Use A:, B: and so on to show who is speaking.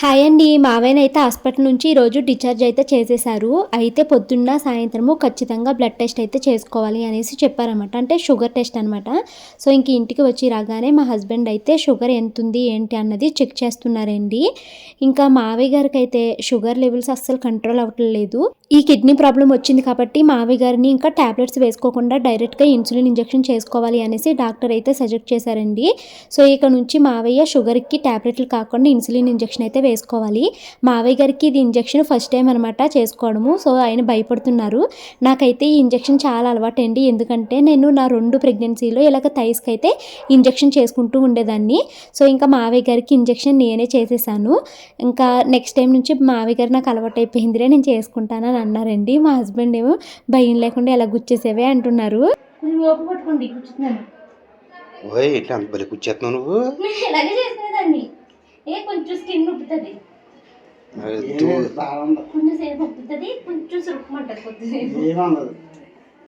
A: Hi అండి. మావయ్యనైతే అయితే hospital నుంచి ఈరోజు డిశ్చార్జ్ అయితే చేసేశారు. అయితే పొద్దున్న సాయంత్రము ఖచ్చితంగా బ్లడ్ టెస్ట్ అయితే చేసుకోవాలి అనేసి చెప్పారన్నమాట. అంటే షుగర్ టెస్ట్ అనమాట సో ఇంక ఇంటికి వచ్చి రాగానే మా హస్బెండ్ అయితే షుగర్ ఎంత ఉంది ఏంటి అన్నది చెక్ చేస్తున్నారండి. ఇంకా మావయ్య గారికి అయితే షుగర్ లెవెల్స్ అస్సలు కంట్రోల్ అవ్వట్లేదు ఈ కిడ్నీ ప్రాబ్లం వచ్చింది కాబట్టి మావయ్య గారిని ఇంకా టాబ్లెట్స్ వేసుకోకుండా డైరెక్ట్గా ఇన్సులిన్ ఇంజెక్షన్ చేసుకోవాలి అనేసి డాక్టర్ అయితే సజెస్ట్ చేశారండి. సో ఇక నుంచి మావయ్య షుగర్కి ట్యాబ్లెట్లు కాకుండా ఇన్సులిన్ ఇంజెక్షన్ అయితే వేసుకోవాలి. మావయ్య గారికి ఇది ఇంజెక్షన్ ఫస్ట్ టైం అనమాట చేసుకోవడము. సో ఆయన భయపడుతున్నారు. నాకైతే ఈ ఇంజెక్షన్ చాలా అలవాటు అండి ఎందుకంటే నేను నా రెండు ప్రెగ్నెన్సీలో ఇలాగ థైస్కి అయితే ఇంజెక్షన్ చేసుకుంటూ ఉండేదాన్ని. సో ఇంకా మావయ్య గారికి ఇంజెక్షన్ నేనే చేసేసాను. ఇంకా నెక్స్ట్ టైం నుంచి మావయ్య గారు నాకు అలవాటు అయిపోయిందిరే నేను చేసుకుంటానని అన్నారండి. మా హస్బెండ్ ఏమో భయం లేకుండా ఎలా గుచ్చేసేవే అంటున్నారు. ఓపిక పట్టుకోండి కూర్చున్నాను.
B: ఓయ్ ఏంటి అంత బలి కూర్చేస్తున్నావు నువ్వు?
A: ఇలాగే స్కిన్ ఉబ్బుతుంది
B: అది దూ-
A: కొంచెం సేపు ఉబ్బుతుంది కొంచెం సురుకుమంటది కొద్దిసేపు
C: ఏమన్నది